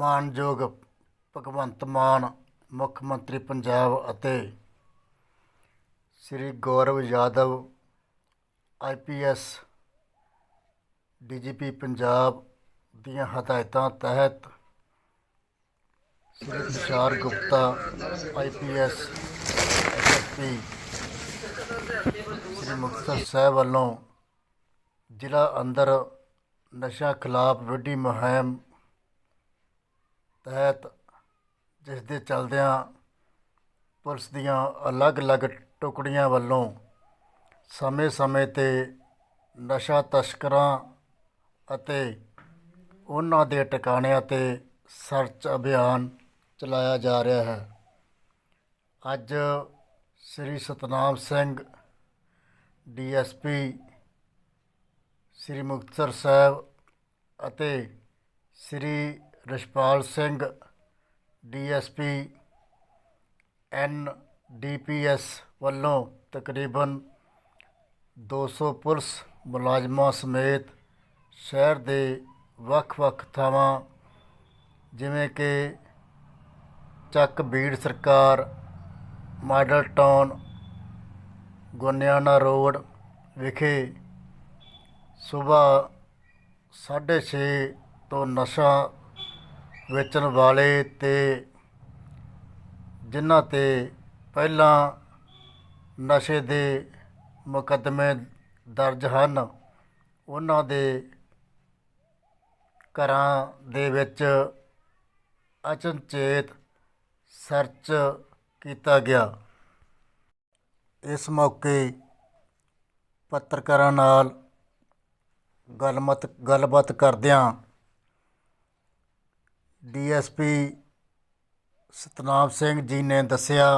ਮਾਣਯੋਗ ਭਗਵੰਤ ਮਾਨ, ਮੁੱਖ ਮੰਤਰੀ ਪੰਜਾਬ ਅਤੇ ਸ੍ਰੀ ਗੌਰਵ ਯਾਦਵ ਆਈਪੀਐਸ ਡੀਜੀਪੀ ਪੰਜਾਬ ਦੀਆਂ ਹਦਾਇਤਾਂ ਤਹਿਤ ਸ੍ਰੀ ਤੁਸ਼ਾਰ ਗੁਪਤਾ ਆਈਪੀਐਸ ਐਸਐਸਪੀ ਸ੍ਰੀ ਮੁਕਤਸਰ ਸਾਹਿਬ ਵੱਲੋਂ ਜ਼ਿਲ੍ਹਾ ਅੰਦਰ ਨਸ਼ਾ ਖਿਲਾਫ ਵੱਡੀ ਮੁਹਿੰਮ ਤਹਿਤ ਜਿਸ ਦੇ ਚਲਦਿਆਂ ਪੁਲਿਸ ਦੀਆਂ ਅਲੱਗ-ਅਲੱਗ ਟੁਕੜੀਆਂ ਵੱਲੋਂ ਸਮੇਂ-ਸਮੇਂ ਤੇ ਨਸ਼ਾ ਤਸਕਰਾਂ ਅਤੇ ਉਹਨਾਂ ਦੇ ਟਿਕਾਣਿਆਂ ਤੇ ਸਰਚ ਅਭਿਆਨ ਚਲਾਇਆ ਜਾ ਰਿਹਾ ਹੈ। ਅੱਜ ਸ੍ਰੀ ਸਤਨਾਮ ਸਿੰਘ ਡੀਐਸਪੀ ਸ੍ਰੀ ਮੁਕਤਸਰ ਸਾਹਿਬ ਅਤੇ Sri Rachhpal Singh, DSP, N DPS ਵੱਲੋਂ ਤਕਰੀਬਨ 200 ਪੁਲਿਸ ਮੁਲਾਜ਼ਮਾਂ ਸਮੇਤ ਸ਼ਹਿਰ ਦੇ ਵੱਖ-ਵੱਖ ਥਾਵਾਂ, ਜਿਵੇਂ ਕਿ ਚੱਕ ਬੀੜ ਸਰਕਾਰ, ਮਾਡਲ ਟਾਊਨ ਗੋਨਿਆਣਾ ਰੋਡ ਵਿਖੇ ਸਵੇਰ 6:30 ਤੋਂ ਨਸ਼ਾ ਵੇਚਣ ਵਾਲੇ ਅਤੇ ਜਿਨ੍ਹਾਂ ਤੇ ਪਹਿਲਾਂ ਨਸ਼ੇ ਦੇ ਮੁਕੱਦਮੇ ਦਰਜ ਹਨ, ਉਹਨਾਂ ਦੇ ਘਰਾਂ ਦੇ ਵਿੱਚ ਅਚਨਚੇਤ ਸਰਚ ਕੀਤਾ ਗਿਆ। ਇਸ ਮੌਕੇ ਪੱਤਰਕਾਰਾਂ ਨਾਲ ਗੱਲਬਾਤ ਗੱਲਬਾਤ ਕਰਦਿਆਂ ਡੀਐਸਪੀ ਸਤਨਾਮ ਸਿੰਘ ਜੀ ਨੇ ਦੱਸਿਆ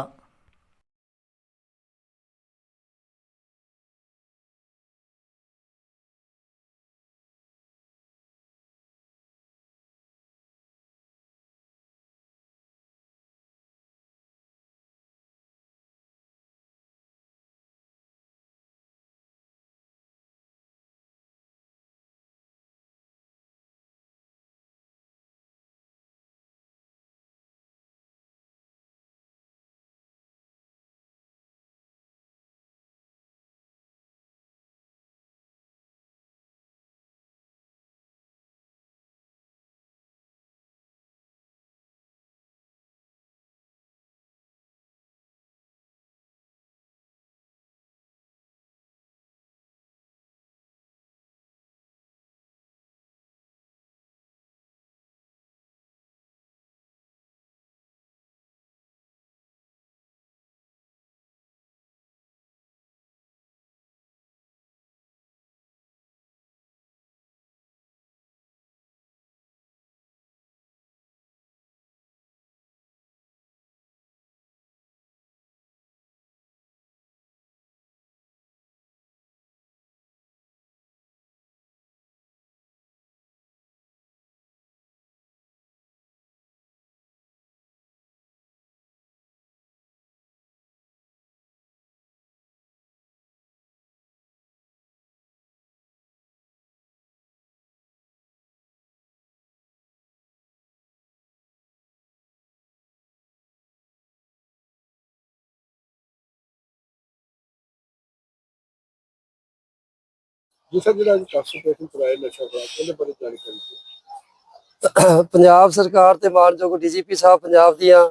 ਦੂਸਰਾ ਜਿਹੜਾ ਅੱਜ ਕਾਨਸਟੀਟਿਊਸ਼ਨ ਚਲਾਇਆ ਨਸ਼ਾ ਖਿਲਾਫ ਉਹਦੇ ਬਾਰੇ ਜਾਣਕਾਰੀ ਦਿਓ। ਪੰਜਾਬ ਸਰਕਾਰ ਤੇ ਮਾਨਯੋਗ ਡੀਜੀਪੀ ਸਾਹਿਬ ਪੰਜਾਬ ਦੀਆਂ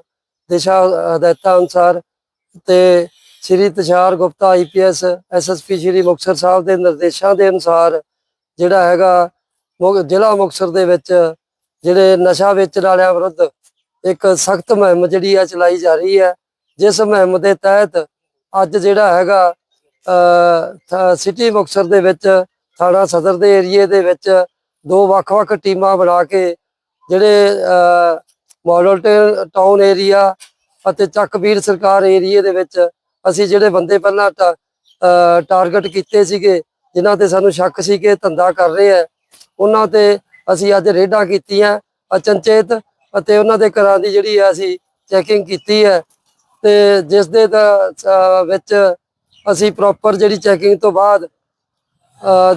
ਦਿਸ਼ਾ ਹਦਾਇਤਾਂ ਅਨੁਸਾਰ ਤੇ ਸ੍ਰੀ ਤਸ਼ਾਰ ਗੁਪਤਾ ਆਈਪੀਐਸ ਐਸਐਸਪੀ ਸ੍ਰੀ ਮੁਕਤਸਰ ਸਾਹਿਬ ਦੇ ਨਿਰਦੇਸ਼ਾਂ ਦੇ ਅਨੁਸਾਰ ਜਿਹੜਾ ਹੈਗਾ ਮੁਕ- ਜ਼ਿਲ੍ਹਾ ਮੁਕਤਸਰ ਦੇ ਵਿੱਚ ਜਿਹੜੇ ਨਸ਼ਾ ਵੇਚਣ ਵਾਲਿਆਂ ਵਿਰੁੱਧ ਇੱਕ ਸਖਤ ਮੁਹਿੰਮ ਜਿਹੜੀ ਆ ਚਲਾਈ ਜਾ ਰਹੀ ਹੈ ਜਿਸ ਮੁਹਿੰਮ ਦੇ ਤਹਿਤ ਅੱਜ ਜਿਹੜਾ ਹੈਗਾ ਅ, ਸਿਟੀ ਮੁਕਤਸਰ ਦੇ ਵਿੱਚ ਥਾਣਾ ਸਦਰ ਦੇ ਏਰੀਏ ਦੇ ਵਿੱਚ ਦੋ ਵੱਖ-ਵੱਖ ਟੀਮਾਂ ਬਣਾ ਕੇ ਜਿਹੜੇ ਮਾਡਲ ਟਾਊਨ ਏਰੀਆ ਅਤੇ ਚੱਕਬੀਰ ਸਰਕਾਰ ਏਰੀਏ ਦੇ ਵਿੱਚ ਅਸੀਂ ਜਿਹੜੇ ਬੰਦੇ ਪਹਿਲਾਂ ਟਾ- ਅਹ, ਟਾਰਗੇਟ ਕੀਤੇ ਸੀਗੇ, ਜਿਨ੍ਹਾਂ ਤੇ ਸਾਨੂੰ ਸ਼ੱਕ ਸੀ ਕਿ ਧੰਦਾ ਕਰ ਰਹੇ ਆ, ਉਹਨਾਂ ਤੇ ਅਸੀਂ ਅੱਜ ਰੇਡਾਂ ਕੀਤੀਆਂ, ਅਚਨਚੇਤ ਅਤੇ ਉਹਨਾਂ ਦੇ ਘਰਾਂ ਦੀ ਜਿਹੜੀ ਹੈ ਅਸੀਂ ਚੈਕਿੰਗ ਕੀਤੀ ਹੈ ਤੇ ਜਿਸ ਦੇ ਵਿੱਚ ਅਸੀਂ ਪ੍ਰੋਪਰ ਜਿਹੜੀ ਚੈਕਿੰਗ ਤੋਂ ਬਾਅਦ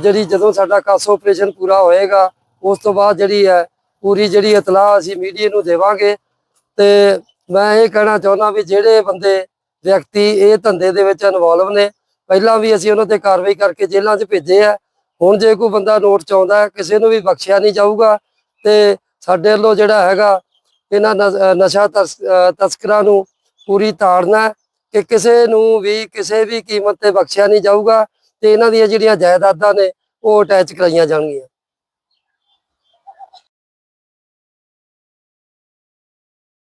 ਜਿਹੜੀ ਜਦੋਂ ਸਾਡਾ ਕਾਸ ਆਪਰੇਸ਼ਨ ਪੂਰਾ ਹੋਏਗਾ, ਉਸ ਤੋਂ ਬਾਅਦ ਜਿਹੜੀ ਹੈ, ਪੂਰੀ ਜਿਹੜੀ ਇਤਲਾਹ ਅਸੀਂ ਮੀਡੀਆ ਨੂੰ ਦੇਵਾਂਗੇ। ਤੇ ਮੈਂ ਇਹ ਕਹਿਣਾ ਚਾਹੁੰਦਾ ਵੀ ਜਿਹੜੇ ਬੰਦੇ, ਵਿਅਕਤੀ ਇਹ ਧੰਦੇ ਦੇ ਵਿੱਚ ਇਨਵੋਲਵ ਨੇ, ਪਹਿਲਾਂ ਵੀ ਅਸੀਂ ਉਹਨਾਂ ਤੇ ਕਾਰਵਾਈ ਕਰਕੇ ਜੇਲ੍ਹਾਂ 'ਚ ਭੇਜੇ ਆ। ਹੁਣ ਜੇ ਕੋਈ ਬੰਦਾ ਨੋਟ ਚ ਕਿਸੇ ਨੂੰ ਵੀ ਬਖਸ਼ਿਆ ਨਹੀਂ ਜਾਊਗਾ। ਤੇ ਸਾਡੇ ਵੱਲੋਂ ਜਿਹੜਾ ਹੈਗਾ, ਇਹਨਾਂ ਨਸ਼ਾ ਤਸ- ਤਸਕਰਾਂ ਨੂੰ ਪੂਰੀ ਤਾੜਨਾ ਕਿ ਕਿਸੇ ਨੂੰ ਵੀ, ਕਿਸੇ ਵੀ ਕੀਮਤ ਤੇ ਬਖਸ਼ਿਆ ਨਹੀਂ ਜਾਊਗਾ। ਤੇ ਇਹਨਾਂ ਦੀਆਂ ਜਿਹੜੀਆਂ ਜਾਇਦਾਦਾਂ ਨੇ ਉਹ ਅਟੈਚ ਕਰਾਈਆਂ ਜਾਣਗੀਆਂ।